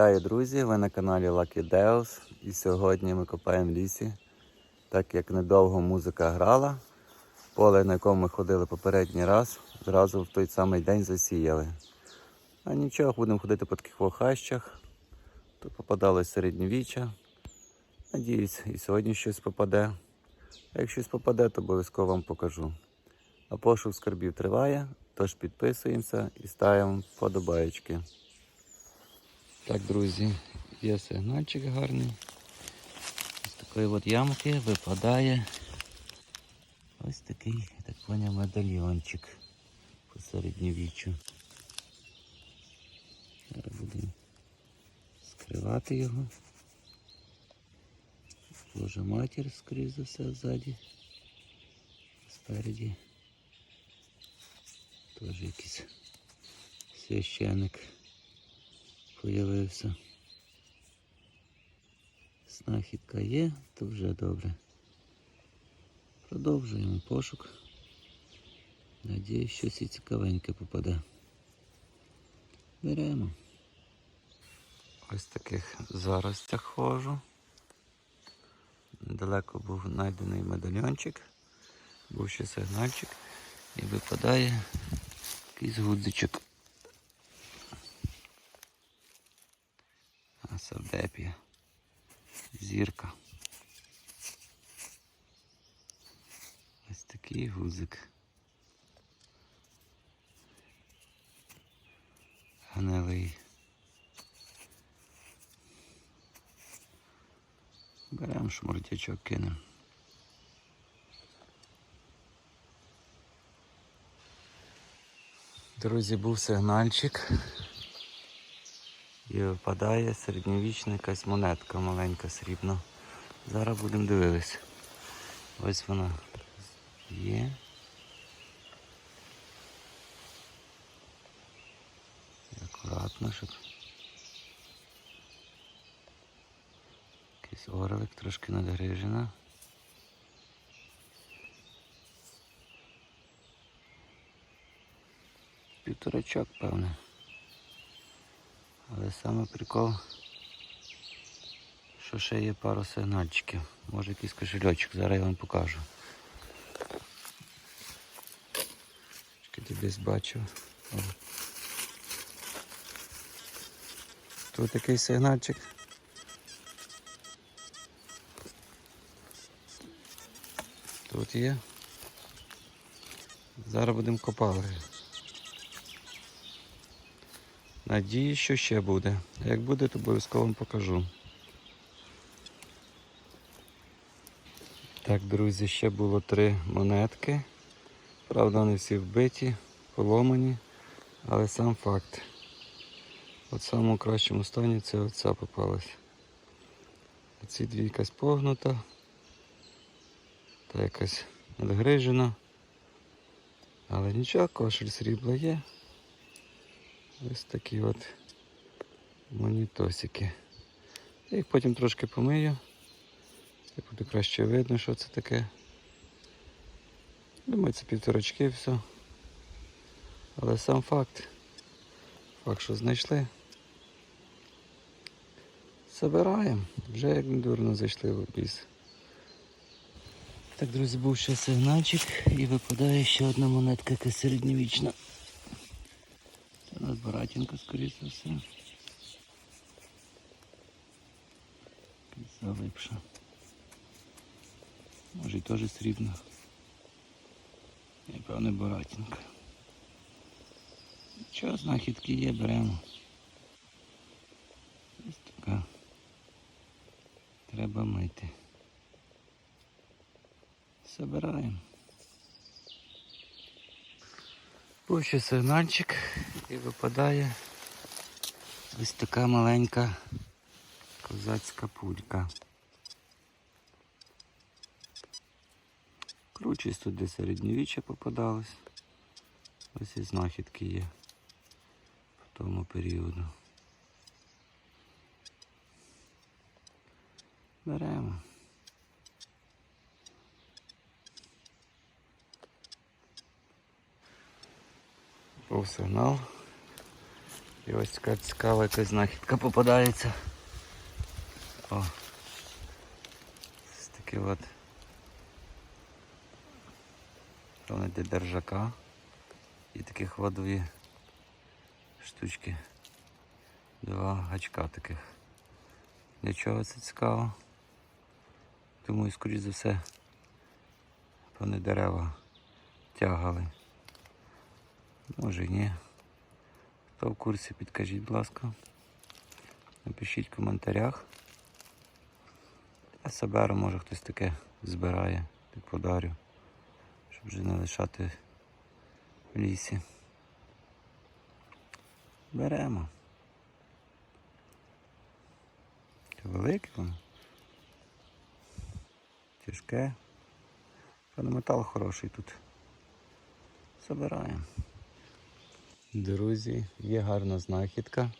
Вітаю, друзі! Ви на каналі Lucky Deus. І сьогодні ми копаємо в лісі. Так як недовго музика грала, поле, на якому ми ходили попередній раз, зразу в той самий день засіяли. А нічого, будемо ходити по таких хащах. Тут попадалось середньовіччя. Надіюсь, і сьогодні щось попаде. А як щось попаде, то обов'язково вам покажу. А пошук скарбів триває, тож підписуємося і ставимо вподобаєчки. Так, друзі, є сигнальчик гарний. З такої от ямки випадає ось такий, так поняв, медальйончик по середньовіччю. Зараз будемо скривати його. Божа матір, скоріш за все, ззаді. Спереді. Теж якийсь священик появився. Знахідка є, то вже добре. Продовжуємо пошук. Надіюсь, щось і цікавеньке попаде. Беремо. Ось таких заростях ходжу. Недалеко був знайдений медальйончик, був ще сигнальчик і випадає якийсь гудзичок. А. Зірка. Ось такий гузик. Гнилий. Беремо шмурдячок кинемо. Друзі, був сигнальчик. І випадає середньовічна якась монетка маленька срібна. Зараз будемо дивитися. Ось вона є. Акуратно, щоб якийсь орлик трошки надгрижена. Півторачок, певне. Але саме прикол, що ще є пару сигнальчиків. Може якийсь кошельочок, зараз я вам покажу. Чекайте, десь бачив. О. Тут такий сигнальчик. Тут є. Зараз будемо копати. Надію, що ще буде. Як буде, то обов'язково вам покажу. Так, друзі, ще було три монетки. Правда, вони всі вбиті, поломані, але сам факт. От в самому кращому стані це оця попалась. Ці дві якась погнута, та якась надгрижена. Але нічого, кошель срібла є. Ось такі от монітосики. Я їх потім трошки помию. І буде краще видно, що це таке. Думаю, це півторачки все. Але сам факт. Факт, що знайшли. Забираємо. Вже як не дурно зайшли в ліс. Так, друзі, був ще сигнальчик і випадає ще одна монетка, яка середньовічна. Баратінка, скоріше за все. Залипша. Може і теж срібна. І певне баратінка. Нічого, знахідки є, беремо. Ось така. Треба мити. Забираємо. Був сигнальчик і випадає ось така маленька козацька пулька. Кручість тут де середньовіччя попадалось. Ось і знахідки є по тому періоду. Беремо. Був сигнал. І ось така цікава якась знахідка попадається. О. Ось такі от. Для держака. І такі ходові штучки. Два гачка таких. Для чого це цікаво? Думаю, скоріш за все, вони дерева тягали. Може ні. Хто в курсі, підкажіть, будь ласка. Напишіть в коментарях. Я соберу, може хтось таке збирає, так подарю, щоб вже не лишати в лісі. Беремо. Це велике воно. Тяжке. Певно, метал хороший тут. Забираємо. Друзі, є гарна знахідка.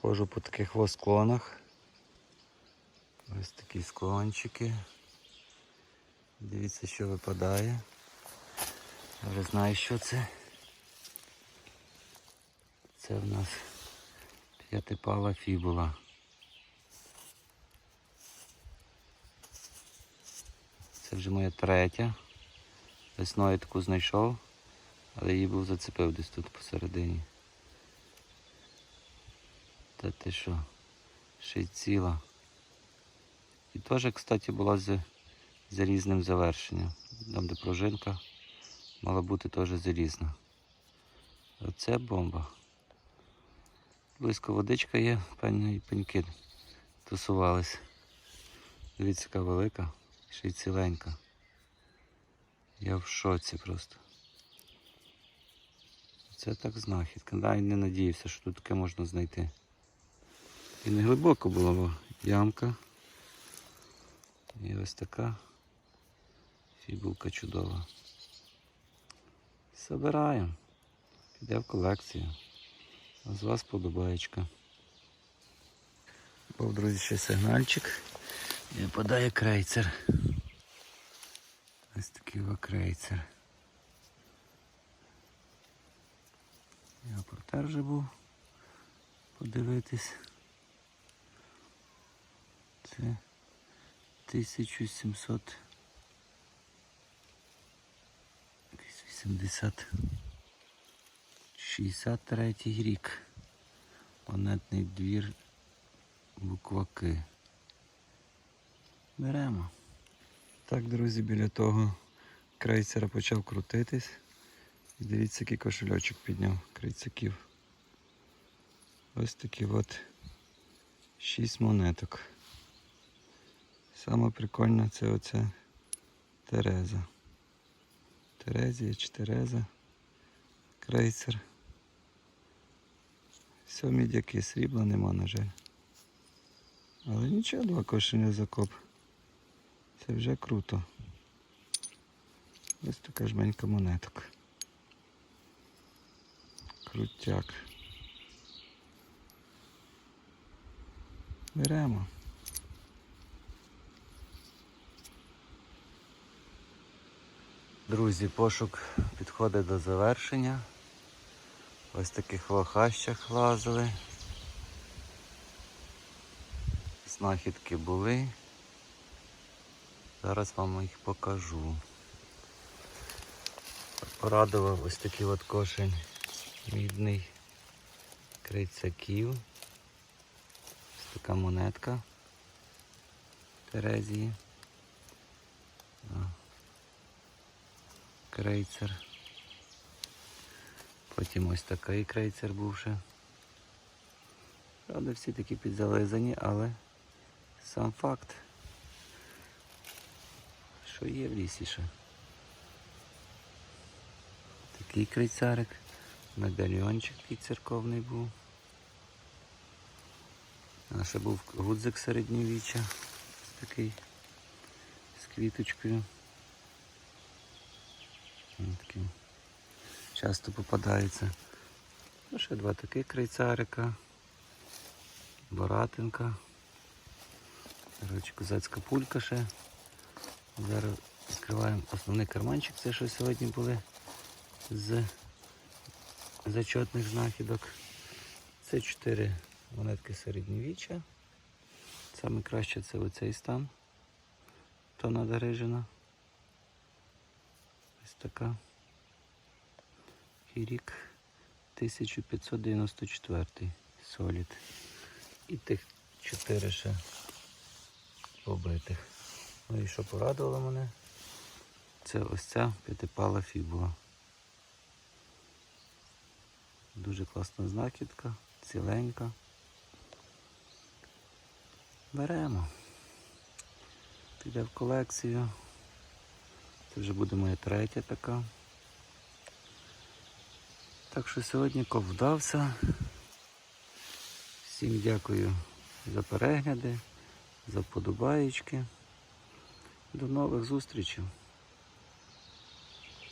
Ходжу по таких склонах. Ось такі склончики. Дивіться, що випадає. Я знаю, що це. Це в нас п'ятипала фібула. Це вже моя третя. Весною таку знайшов, але її був зацепив десь тут посередині. Та ти що? Ще й ціла. І теж, кстати, була з залізним завершенням. Там, де пружинка, мала бути теж залізна. Оце бомба. Близько водичка є, певні пеньки тусувались. Дивіться, яка велика, ще й ціленька. Я в шоці просто. Це так знахідка. Да, і не надіявся, що тут таке можна знайти. І не глибоко була бо ямка. І ось така фібулка чудова. Собираємо. Піде в колекцію. А з вас подобаєчка. Був, друзі, ще сигнальчик. І випадає крейцер. Ось такий крейцер. Я портер вже був подивитись. Це 1700 80 63 рік. Монетний двір букваки. Беремо. Так, друзі, біля того крейсера почав крутитись. І дивіться, який кошельочок підняв крейцяків. Ось такі от 6 монеток. Саме прикольне це оце Тереза. Терезія чи Тереза. Крейсер. Все мідяки, срібла нема, на жаль. Але нічого, два кошеня закоп. Це вже круто. Ось така жменька монеток. Крутяк. Беремо. Друзі, пошук підходить до завершення. Ось таких лохащах лазили. Знахідки були. Зараз вам їх покажу. Порадував ось такий от кошень мідний крицаків. Ось така монетка Терезії. Крейцер. Потім ось такий крейцер був ще. Правда, всі такі підзализані, але сам факт, що є в лісі ще. Такий крейцарик, медальйончик такий церковний був. А ще був гудзик середньовіччя, такий з квіточкою. Ось часто попадається. Ну, ще два таких крейцарика, Боратинка. Коротше, козацька пулька ще. Зараз відкриваємо основний карманчик, це що сьогодні були з зачетних знахідок. Це чотири монетки середньовіччя. Саме краще це оцей стан. Тона дережина. Ось така. І рік 1594 солід. І тих чотири ще побитих. Ну і що порадувало мене? Це ось ця п'ятипала фібула. Дуже класна знахідка, ціленька. Беремо. Піде в колекцію. Це вже буде моя третя така. Так що сьогодні коп вдався. Всім дякую за перегляди, за вподобаєчки. До нових зустрічей.